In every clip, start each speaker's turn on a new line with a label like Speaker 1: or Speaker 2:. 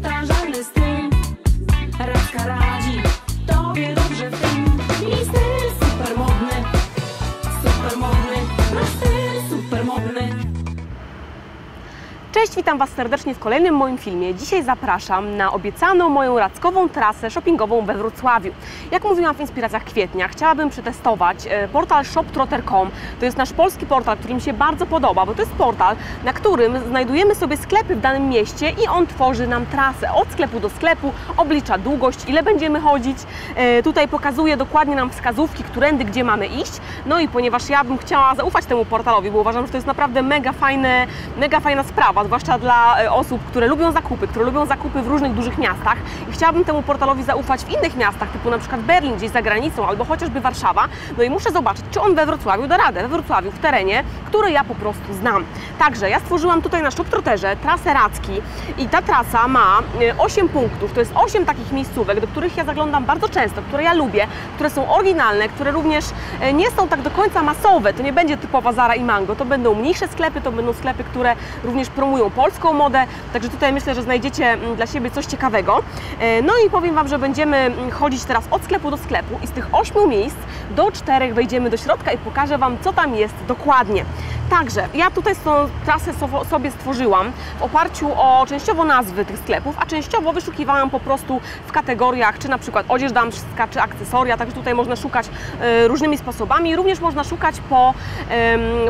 Speaker 1: strażalny z tym raz.
Speaker 2: Cześć, witam Was serdecznie w kolejnym moim filmie. Dzisiaj zapraszam na obiecaną moją radzkową trasę shoppingową we Wrocławiu. Jak mówiłam w Inspiracjach Kwietnia, chciałabym przetestować e, portal shoptrotter.com. To jest nasz polski portal, który mi się bardzo podoba, bo to jest portal, na którym znajdujemy sobie sklepy w danym mieście i on tworzy nam trasę od sklepu do sklepu, oblicza długość, ile będziemy chodzić. E, Tutaj pokazuje dokładnie nam wskazówki, którędy, gdzie mamy iść. No i ponieważ ja bym chciała zaufać temu portalowi, bo uważam, że to jest naprawdę mega, fajne, mega fajna sprawa, zwłaszcza dla e, osób, które lubią zakupy, które lubią zakupy w różnych dużych miastach i chciałabym temu portalowi zaufać w innych miastach, typu na przykład Berlin, gdzieś za granicą, albo chociażby Warszawa, no i muszę zobaczyć, czy on we Wrocławiu da radę, we Wrocławiu, w terenie, który ja po prostu znam. Także ja stworzyłam tutaj na Shoptrotterze trasę Radzki i ta trasa ma e, 8 punktów, to jest 8 takich miejscówek, do których ja zaglądam bardzo często, które ja lubię, które są oryginalne, które również e, nie są tak do końca masowe, to nie będzie typowa Zara i Mango, to będą mniejsze sklepy, to będą sklepy, które również promują polską modę, także tutaj myślę, że znajdziecie mm, dla siebie coś ciekawego. E, No i powiem Wam, że będziemy mm, chodzić teraz od sklepu do sklepu i z tych 8 miejsc do czterech wejdziemy do środka i pokażę Wam, co tam jest dokładnie. Także ja tutaj tą trasę so- sobie stworzyłam w oparciu o częściowo nazwy tych sklepów, a częściowo wyszukiwałam po prostu w kategoriach, czy na przykład odzież damska, czy akcesoria, także tutaj można szukać e, różnymi sposobami. Również można szukać po,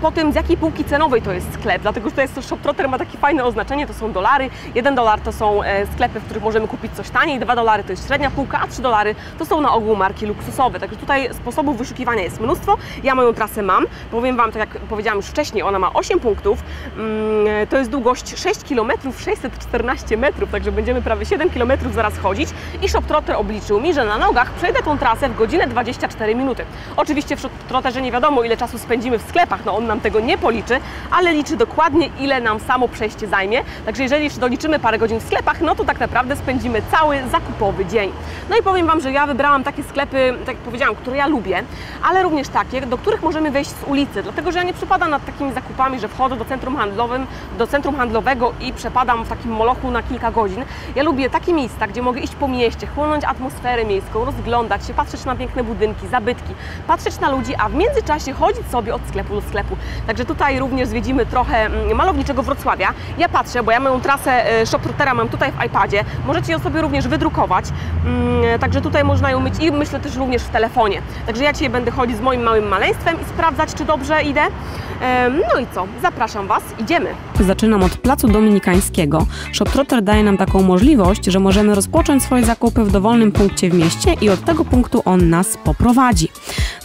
Speaker 2: po tym, z jakiej półki cenowej to jest sklep, dlatego że to jest ShopTrotter ma takie fajne oznaczenie, to są dolary. 1 dolar to są e, sklepy, w których możemy kupić coś taniej, 2 dolary to jest średnia półka, a 3 dolary to są na ogół marki luksusowe. Także tutaj sposobów wyszukiwania jest mnóstwo. Ja moją trasę mam, powiem Wam, tak jak powiedziałam już wcześniej, ona ma 8 punktów. Mm, To jest długość 6 km 614 metrów, także będziemy prawie 7 km zaraz chodzić. I ShopTrotter obliczył mi, że na nogach przejdę tą trasę w godzinę 24 minuty. Oczywiście w ShopTrotterze nie wiadomo, ile czasu spędzimy w sklepach, no on nam tego nie policzy, ale liczy dokładnie, ile nam samo przejście zajmie. Także jeżeli jeszcze doliczymy parę godzin w sklepach, no to tak naprawdę spędzimy cały zakupowy dzień. No i powiem Wam, że ja wybrałam takie sklepy, tak jak powiedziałam, które ja lubię, ale również takie, do których możemy wejść z ulicy, dlatego że ja nie przepadam nad takimi zakupami, że wchodzę do centrum handlowym, do centrum handlowego i przepadam w takim molochu na kilka godzin. Ja lubię takie miejsca, gdzie mogę iść po mieście, chłonąć atmosferę miejską, rozglądać się, patrzeć na piękne budynki, zabytki, patrzeć na ludzi, a w międzyczasie chodzić sobie od sklepu do sklepu. Także tutaj również zwiedzimy trochę mm, malowniczego Wrocławia. Ja patrzę, bo ja moją trasę e, ShopRoutera mam tutaj w iPadzie. Możecie ją sobie również wydrukować. Mm, Także tutaj można ją mieć i myślę też również w telefonie. Także ja dzisiaj będę chodzić z moim małym maleństwem i sprawdzać, czy dobrze idę. No i co? Zapraszam Was, idziemy.
Speaker 3: Zaczynam od Placu Dominikańskiego. ShopTrotter daje nam taką możliwość, że możemy rozpocząć swoje zakupy w dowolnym punkcie w mieście i od tego punktu on nas poprowadzi.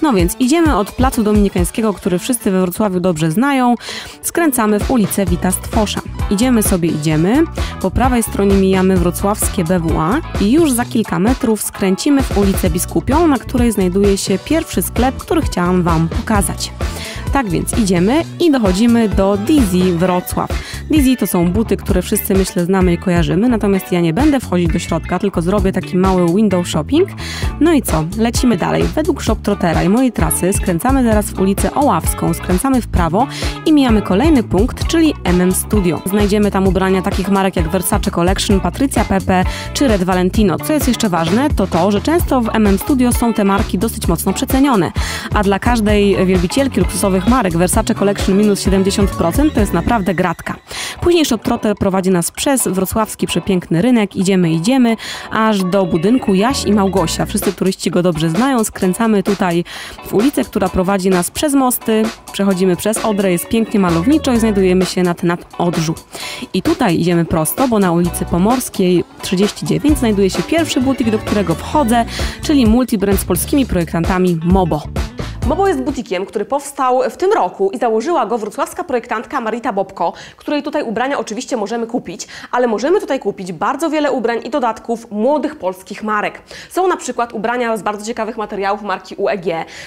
Speaker 3: No więc idziemy od Placu Dominikańskiego, który wszyscy we Wrocławiu dobrze znają. Skręcamy w ulicę Wita Stwosza. Idziemy sobie, idziemy. Po prawej stronie mijamy wrocławskie BWA i już za kilka metrów skręcimy w ulicę Biskupią, na której znajduje się pierwszy sklep, który chciałam Wam pokazać. Tak więc idziemy i dochodzimy do Dizzy Wrocław. Dizzy to są buty, które wszyscy myślę znamy i kojarzymy, natomiast ja nie będę wchodzić do środka, tylko zrobię taki mały window shopping. No i co? Lecimy dalej. Według ShopTrottera i mojej trasy skręcamy teraz w ulicę Oławską, skręcamy w prawo i mijamy kolejny punkt, czyli MM Studio. Znajdziemy tam ubrania takich marek jak Versace Collection, Patrycja Pepe czy Red Valentino. Co jest jeszcze ważne, to to, że często w MM Studio są te marki dosyć mocno przecenione, a dla każdej wielbicielki luksusowych marek Versace Collection minus 70% to jest naprawdę gratka. Później ShopTrotter prowadzi nas przez wrocławski przepiękny rynek, idziemy, idziemy, aż do budynku Jaś i Małgosia. Wszyscy turyści go dobrze znają, skręcamy tutaj w ulicę, która prowadzi nas przez mosty, przechodzimy przez Odrę, jest pięknie malowniczo i znajdujemy się nad, nad Odrzu. I tutaj idziemy prosto, bo na ulicy Pomorskiej 39 znajduje się pierwszy butik, do którego wchodzę, czyli multibrand z polskimi projektantami Mobo.
Speaker 2: Mobo jest butikiem, który powstał w tym roku i założyła go wrocławska projektantka Marita Bobko, której tutaj ubrania oczywiście możemy kupić, ale możemy tutaj kupić bardzo wiele ubrań i dodatków młodych polskich marek. Są na przykład ubrania z bardzo ciekawych materiałów marki UEG,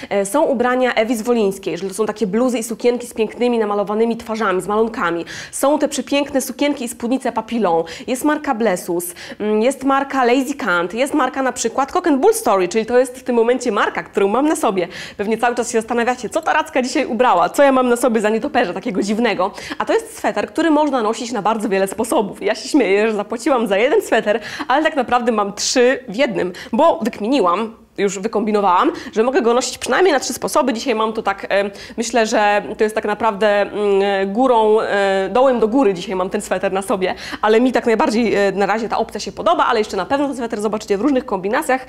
Speaker 2: e, są ubrania Ewi Zwolińskiej, że to są takie bluzy i sukienki z pięknymi namalowanymi twarzami, z malonkami. Są te przepiękne sukienki i spódnice Papillon, jest marka Blessus, mm, jest marka Lazy Kant, jest marka na przykład Cock Bull Story, czyli to jest w tym momencie marka, którą mam na sobie. Pewnie cały czas się zastanawiacie, co ta Racka dzisiaj ubrała, co ja mam na sobie za nietoperza takiego dziwnego. A to jest sweter, który można nosić na bardzo wiele sposobów. Ja się śmieję, że zapłaciłam za jeden sweter, ale tak naprawdę mam trzy w jednym, bo wykminiłam, już wykombinowałam, że mogę go nosić przynajmniej na trzy sposoby. Dzisiaj mam to tak, e, myślę, że to jest tak naprawdę mm, górą, e, dołem do góry dzisiaj mam ten sweter na sobie, ale mi tak najbardziej e, na razie ta opcja się podoba, ale jeszcze na pewno ten sweter zobaczycie w różnych kombinacjach,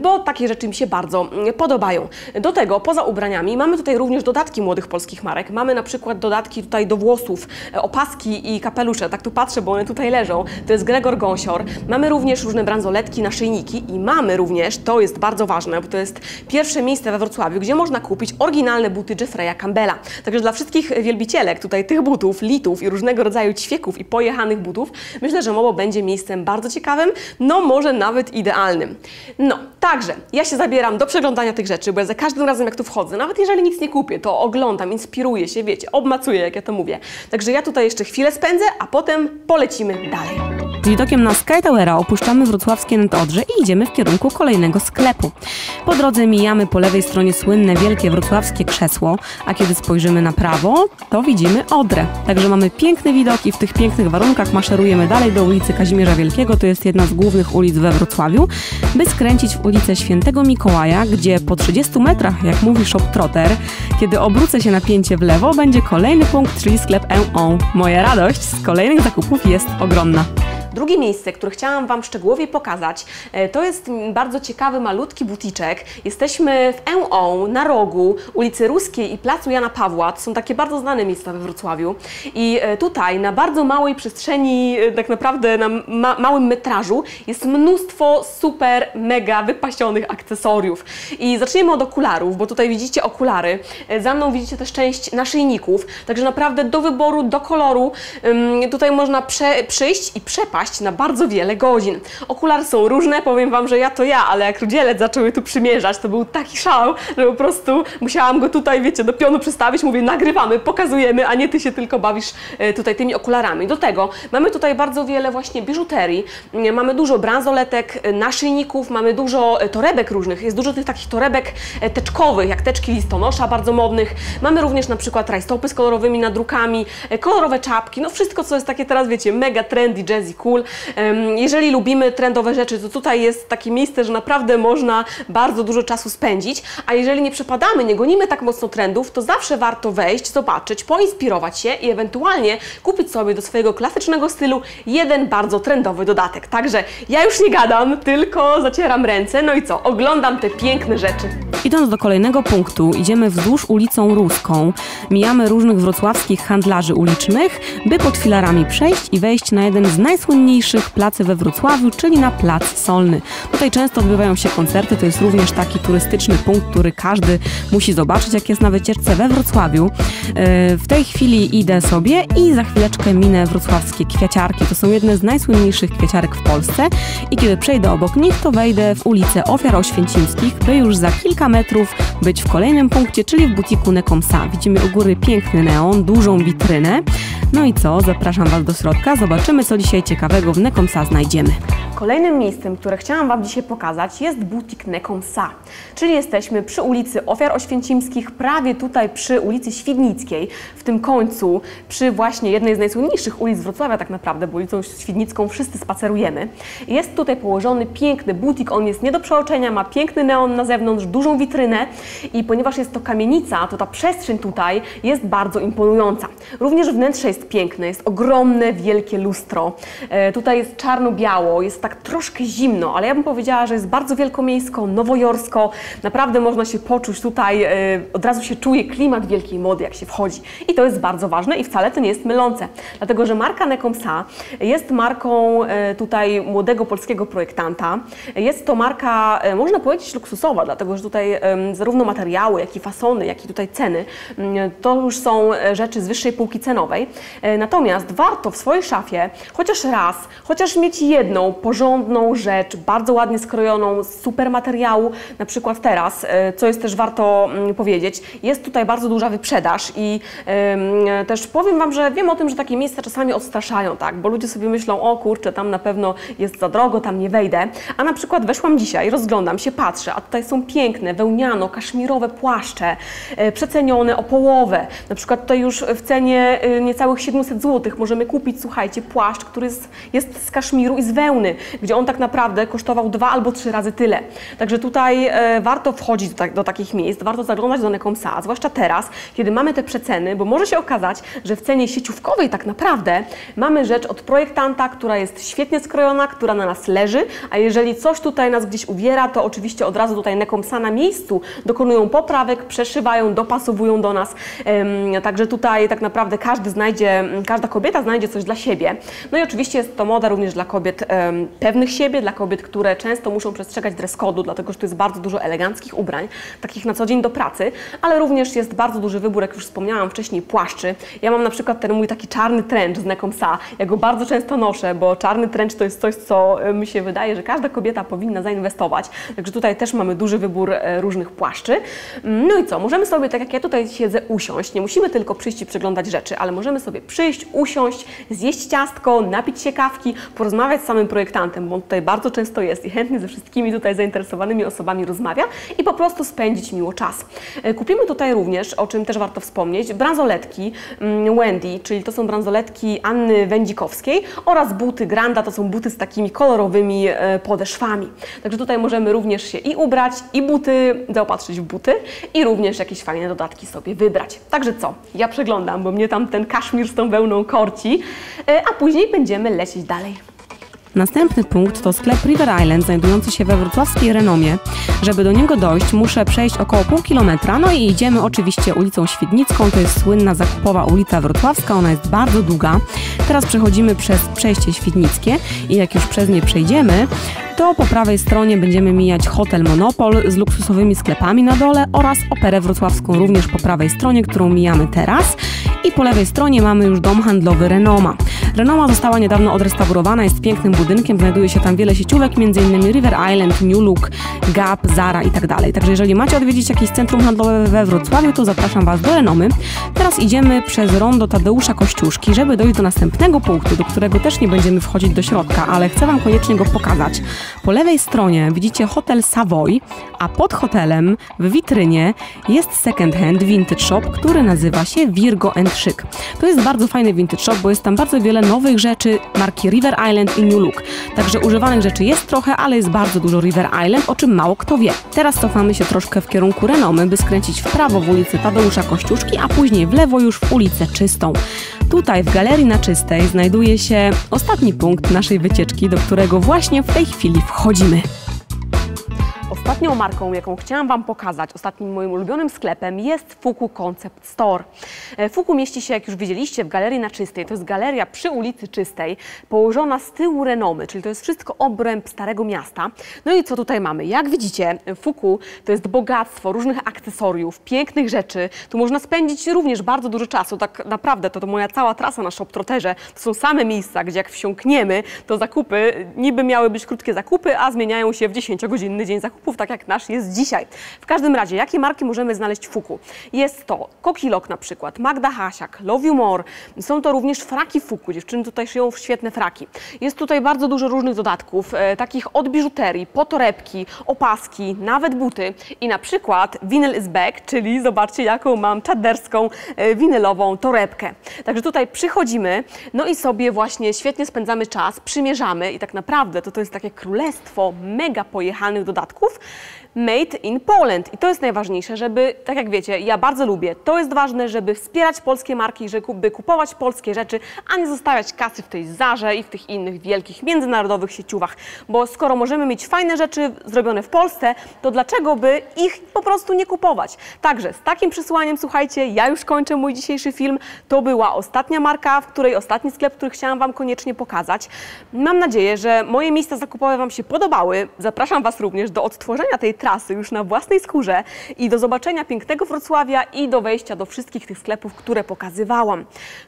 Speaker 2: bo takie rzeczy mi się bardzo mm, podobają. Do tego, poza ubraniami, mamy tutaj również dodatki młodych polskich marek. Mamy na przykład dodatki tutaj do włosów, opaski i kapelusze, tak tu patrzę, bo one tutaj leżą. To jest Gregor Gąsior. Mamy również różne bransoletki, naszyjniki i mamy również, to jest bardzo ważne, bo to jest pierwsze miejsce we Wrocławiu, gdzie można kupić oryginalne buty Jeffreya Campbella. Także dla wszystkich wielbicielek tutaj tych butów, litów i różnego rodzaju ćwieków i pojechanych butów, myślę, że MOBO będzie miejscem bardzo ciekawym, no może nawet idealnym. No, także ja się zabieram do przeglądania tych rzeczy, bo ja za każdym razem jak tu wchodzę, nawet jeżeli nic nie kupię, to oglądam, inspiruję się, wiecie, obmacuję, jak ja to mówię. Także ja tutaj jeszcze chwilę spędzę, a potem polecimy dalej.
Speaker 3: Z widokiem na Sky Towera opuszczamy wrocławskie Nadodrze i idziemy w kierunku kolejnego sklepu. Po drodze mijamy po lewej stronie słynne wielkie wrocławskie krzesło, a kiedy spojrzymy na prawo, to widzimy Odrę. Także mamy piękne widoki, w tych pięknych warunkach maszerujemy dalej do ulicy Kazimierza Wielkiego, to jest jedna z głównych ulic we Wrocławiu, by skręcić w ulicę Świętego Mikołaja, gdzie po 30 metrach, jak mówi Shop Trotter, kiedy obrócę się napięcie w lewo, będzie kolejny punkt, czyli sklep E.O. Moja radość z kolejnych zakupów jest ogromna.
Speaker 2: Drugie miejsce, które chciałam Wam szczegółowo pokazać, e, to jest bardzo ciekawy, malutki buticzek. Jesteśmy w EO na rogu ulicy Ruskiej i Placu Jana Pawła. To są takie bardzo znane miejsca we Wrocławiu. I e, tutaj na bardzo małej przestrzeni, e, tak naprawdę na ma małym metrażu, jest mnóstwo super, mega wypasionych akcesoriów. I zaczniemy od okularów, bo tutaj widzicie okulary. Za mną widzicie też część naszyjników. Także naprawdę do wyboru, do koloru. Tutaj można przyjść i przepaść na bardzo wiele godzin. Okulary są różne, powiem Wam, że ja to ja, ale jak rudzielec zaczęły tu przymierzać, to był taki szał, że po prostu musiałam go tutaj, wiecie, do pionu przestawić, mówię, nagrywamy, pokazujemy, a nie Ty się tylko bawisz e, tutaj tymi okularami. Do tego mamy tutaj bardzo wiele właśnie biżuterii, mamy dużo bransoletek, e, naszyjników, mamy dużo e, torebek różnych, jest dużo tych takich torebek teczkowych, jak teczki listonosza bardzo modnych, mamy również na przykład rajstopy z kolorowymi nadrukami, kolorowe czapki, no wszystko, co jest takie teraz, wiecie, mega trendy, jazzy, cool, Jeżeli lubimy trendowe rzeczy, to tutaj jest takie miejsce, że naprawdę można bardzo dużo czasu spędzić, a jeżeli nie przepadamy, nie gonimy tak mocno trendów, to zawsze warto wejść, zobaczyć, poinspirować się i ewentualnie kupić sobie do swojego klasycznego stylu jeden bardzo trendowy dodatek. Także ja już nie gadam, tylko zacieram ręce, no i co, oglądam te piękne rzeczy.
Speaker 3: Idąc do kolejnego punktu, idziemy wzdłuż ulicą Ruską, mijamy różnych wrocławskich handlarzy ulicznych, by pod filarami przejść i wejść na jeden z najsłynniejszych placy we Wrocławiu, czyli na Plac Solny. Tutaj często odbywają się koncerty, to jest również taki turystyczny punkt, który każdy musi zobaczyć, jak jest na wycieczce we Wrocławiu. E, w tej chwili idę sobie i za chwileczkę minę wrocławskie kwiaciarki. To są jedne z najsłynniejszych kwiaciarek w Polsce i kiedy przejdę obok nich, to wejdę w ulicę Ofiar Oświęcimskich, by już za kilka metrów być w kolejnym punkcie, czyli w butiku Nekomsa. Widzimy u góry piękny neon, dużą witrynę. No i co? Zapraszam Was do środka. Zobaczymy, co dzisiaj ciekawego w Nekomsa znajdziemy.
Speaker 2: Kolejnym miejscem, które chciałam Wam dzisiaj pokazać jest butik Nekomsa, czyli jesteśmy przy ulicy Ofiar Oświęcimskich, prawie tutaj przy ulicy Świdnickiej, w tym końcu, przy właśnie jednej z najsłynniejszych ulic Wrocławia tak naprawdę, bo ulicą Świdnicką wszyscy spacerujemy. Jest tutaj położony piękny butik, on jest nie do przeoczenia, ma piękny neon na zewnątrz, dużą witrynę i ponieważ jest to kamienica, to ta przestrzeń tutaj jest bardzo imponująca. Również wnętrze jest piękne, jest ogromne, wielkie lustro. E, tutaj jest czarno-biało, jest tak troszkę zimno, ale ja bym powiedziała, że jest bardzo wielkomiejsko, nowojorsko. Naprawdę można się poczuć tutaj, e, od razu się czuje klimat wielkiej mody, jak się wchodzi. I to jest bardzo ważne i wcale to nie jest mylące, dlatego że marka Nekomsa jest marką e, tutaj młodego polskiego projektanta. Jest to marka, e, można powiedzieć, luksusowa, dlatego że tutaj zarówno materiały, jak i fasony, jak i tutaj ceny, mm, to już są rzeczy z wyższej półki cenowej. Natomiast warto w swojej szafie chociaż raz, chociaż mieć jedną porządną rzecz, bardzo ładnie skrojoną, z super materiału. Na przykład teraz, e, co jest też warto mm, powiedzieć, jest tutaj bardzo duża wyprzedaż i też powiem Wam, że wiem o tym, że takie miejsca czasami odstraszają, tak, bo ludzie sobie myślą, o kurczę, tam na pewno jest za drogo, tam nie wejdę. A na przykład weszłam dzisiaj, rozglądam się, patrzę, a tutaj są piękne, wełniano, kaszmirowe płaszcze, e, przecenione o połowę. Na przykład tutaj już w cenie e, niecałych 700 zł możemy kupić, słuchajcie, płaszcz, który jest, jest z kaszmiru i z wełny, gdzie on tak naprawdę kosztował dwa albo trzy razy tyle. Także tutaj e, warto wchodzić do, tak, do takich miejsc, warto zaglądać do Nekomsa, zwłaszcza teraz, kiedy mamy te przeceny, bo może się okazać, że w cenie sieciówkowej tak naprawdę mamy rzecz od projektanta, która jest świetnie skrojona, która na nas leży, a jeżeli coś tutaj nas gdzieś uwiera, to oczywiście od razu tutaj Nekomsa na miejscu dokonują poprawek, przeszywają, dopasowują do nas. Także tutaj tak naprawdę każdy znajdzie, każda kobieta znajdzie coś dla siebie. No i oczywiście jest to moda również dla kobiet pewnych siebie, dla kobiet, które często muszą przestrzegać dress code'u, dlatego że tu jest bardzo dużo eleganckich ubrań, takich na co dzień do pracy, ale również jest bardzo duży wybór, jak już wspomniałam wcześniej, płaszczy. Ja mam na przykład ten mój taki czarny trench z Nekomsa. Ja go bardzo często noszę, bo czarny trench to jest coś, co e, mi się wydaje, że każda kobieta powinna zainwestować. Także tutaj też mamy duży wybór e, różnych płaszczy. Mm, No i co, możemy sobie, tak jak ja tutaj siedzę, usiąść. Nie musimy tylko przyjść i przeglądać rzeczy, ale możemy sobie przyjść, usiąść, zjeść ciastko, napić się kawki, porozmawiać z samym projektantem, bo on tutaj bardzo często jest i chętnie ze wszystkimi tutaj zainteresowanymi osobami rozmawia i po prostu spędzić miło czas. E, Kupimy tutaj również, o czym też warto wspomnieć, bransoletki mm, Wendy, czyli to są bransoletki Anny Wędzikowskiej oraz buty Granda, to są buty z takimi kolorowymi e, podeszwami. Także tutaj możemy również się i ubrać, i buty, zaopatrzyć w buty i również jakieś fajne dodatki sobie wybrać. Także co? Ja przeglądam, bo mnie tam ten kaszmir z tą wełną korci, e, a później będziemy lecieć dalej.
Speaker 3: Następny punkt to sklep River Island, znajdujący się we wrocławskiej Renomie. Żeby do niego dojść, muszę przejść około pół kilometra, no i idziemy oczywiście ulicą Świdnicką, to jest słynna zakupowa ulica wrocławska, ona jest bardzo długa. Teraz przechodzimy przez przejście Świdnickie i jak już przez nie przejdziemy, to po prawej stronie będziemy mijać hotel Monopol z luksusowymi sklepami na dole oraz operę wrocławską również po prawej stronie, którą mijamy teraz. I po lewej stronie mamy już dom handlowy Renoma. Renoma została niedawno odrestaurowana, jest pięknym budynkiem, znajduje się tam wiele sieciówek, m.in. River Island, New Look, Gap, Zara i tak. Także jeżeli macie odwiedzić jakieś centrum handlowe we Wrocławiu, to zapraszam Was do Renomy. Teraz idziemy przez rondo Tadeusza Kościuszki, żeby dojść do następnego punktu, do którego też nie będziemy wchodzić do środka, ale chcę Wam koniecznie go pokazać. Po lewej stronie widzicie hotel Savoy, a pod hotelem w witrynie jest second hand vintage shop, który nazywa się Virgo Chic. To jest bardzo fajny vintage shop, bo jest tam bardzo wiele nowych rzeczy marki River Island i New Look. Także używanych rzeczy jest trochę, ale jest bardzo dużo River Island, o czym mało kto wie. Teraz cofamy się troszkę w kierunku Renomy, by skręcić w prawo w ulicy Tadeusza Kościuszki, a później w lewo już w ulicę Czystą. Tutaj w Galerii na Czystej znajduje się ostatni punkt naszej wycieczki, do którego właśnie w tej chwili wchodzimy.
Speaker 2: Ostatnią marką, jaką chciałam Wam pokazać, ostatnim moim ulubionym sklepem jest Fuku Concept Store. E, Fuku mieści się, jak już widzieliście, w Galerii na Czystej. To jest galeria przy ulicy Czystej, położona z tyłu Renomy, czyli to jest wszystko obręb Starego Miasta. No i co tutaj mamy? Jak widzicie, Fuku to jest bogactwo różnych akcesoriów, pięknych rzeczy. Tu można spędzić również bardzo dużo czasu. Tak naprawdę to, to moja cała trasa na Shop Trotterze to są same miejsca, gdzie jak wsiąkniemy, to zakupy niby miały być krótkie zakupy, a zmieniają się w 10-godzinny dzień zakupów, tak jak nasz jest dzisiaj. W każdym razie, jakie marki możemy znaleźć w Fuku? Jest to Kokilok na przykład, Magda Hasiak, Love You More. Są to również fraki Fuku. Dziewczyny tutaj szyją świetne fraki. Jest tutaj bardzo dużo różnych dodatków, e, takich od biżuterii, po torebki, opaski, nawet buty. I na przykład vinyl is back, czyli zobaczcie jaką mam czaderską, e, winylową torebkę. Także tutaj przychodzimy, no i sobie właśnie świetnie spędzamy czas, przymierzamy i tak naprawdę to to jest takie królestwo mega pojechanych dodatków, Made in Poland. I to jest najważniejsze, żeby, tak jak wiecie, ja bardzo lubię, to jest ważne, żeby wspierać polskie marki, żeby kupować polskie rzeczy, a nie zostawiać kasy w tej Zarze i w tych innych wielkich międzynarodowych sieciówach. Bo skoro możemy mieć fajne rzeczy zrobione w Polsce, to dlaczego by ich po prostu nie kupować? Także z takim przesłaniem, słuchajcie, ja już kończę mój dzisiejszy film. To była ostatnia marka, w której ostatni sklep, który chciałam Wam koniecznie pokazać. Mam nadzieję, że moje miejsca zakupowe Wam się podobały. Zapraszam Was również do odtworzenia przetworzenia tej trasy już na własnej skórze i do zobaczenia pięknego Wrocławia i do wejścia do wszystkich tych sklepów, które pokazywałam.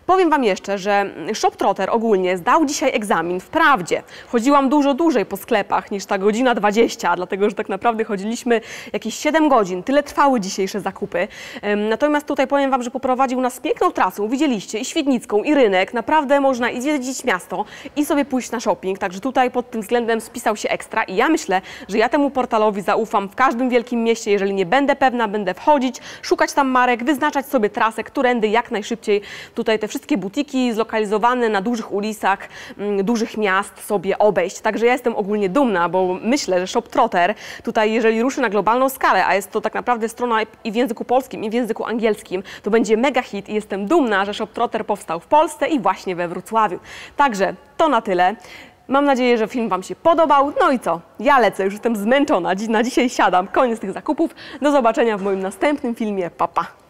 Speaker 2: Powiem Wam jeszcze, że Shoptrotter ogólnie zdał dzisiaj egzamin wprawdzie. Chodziłam dużo dłużej po sklepach niż ta godzina 20, dlatego że tak naprawdę chodziliśmy jakieś 7 godzin. Tyle trwały dzisiejsze zakupy. Natomiast tutaj powiem Wam, że poprowadził nas piękną trasą. Widzieliście i Świdnicką, i rynek. Naprawdę można i zwiedzić miasto, i sobie pójść na shopping. Także tutaj pod tym względem spisał się ekstra. I ja myślę, że ja temu portalowi zaufam w każdym wielkim mieście. Jeżeli nie będę pewna, będę wchodzić, szukać tam marek, wyznaczać sobie trasę, którędy jak najszybciej tutaj te wszystkie butiki zlokalizowane na dużych ulicach mm, dużych miast sobie obejść. Także ja jestem ogólnie dumna, bo myślę, że ShopTrotter tutaj, jeżeli ruszy na globalną skalę, a jest to tak naprawdę strona i w języku polskim, i w języku angielskim, to będzie mega hit i jestem dumna, że ShopTrotter powstał w Polsce i właśnie we Wrocławiu. Także to na tyle. Mam nadzieję, że film Wam się podobał. No i co? Ja lecę, już jestem zmęczona. Na dzisiaj siadam. Koniec tych zakupów. Do zobaczenia w moim następnym filmie. Pa, pa.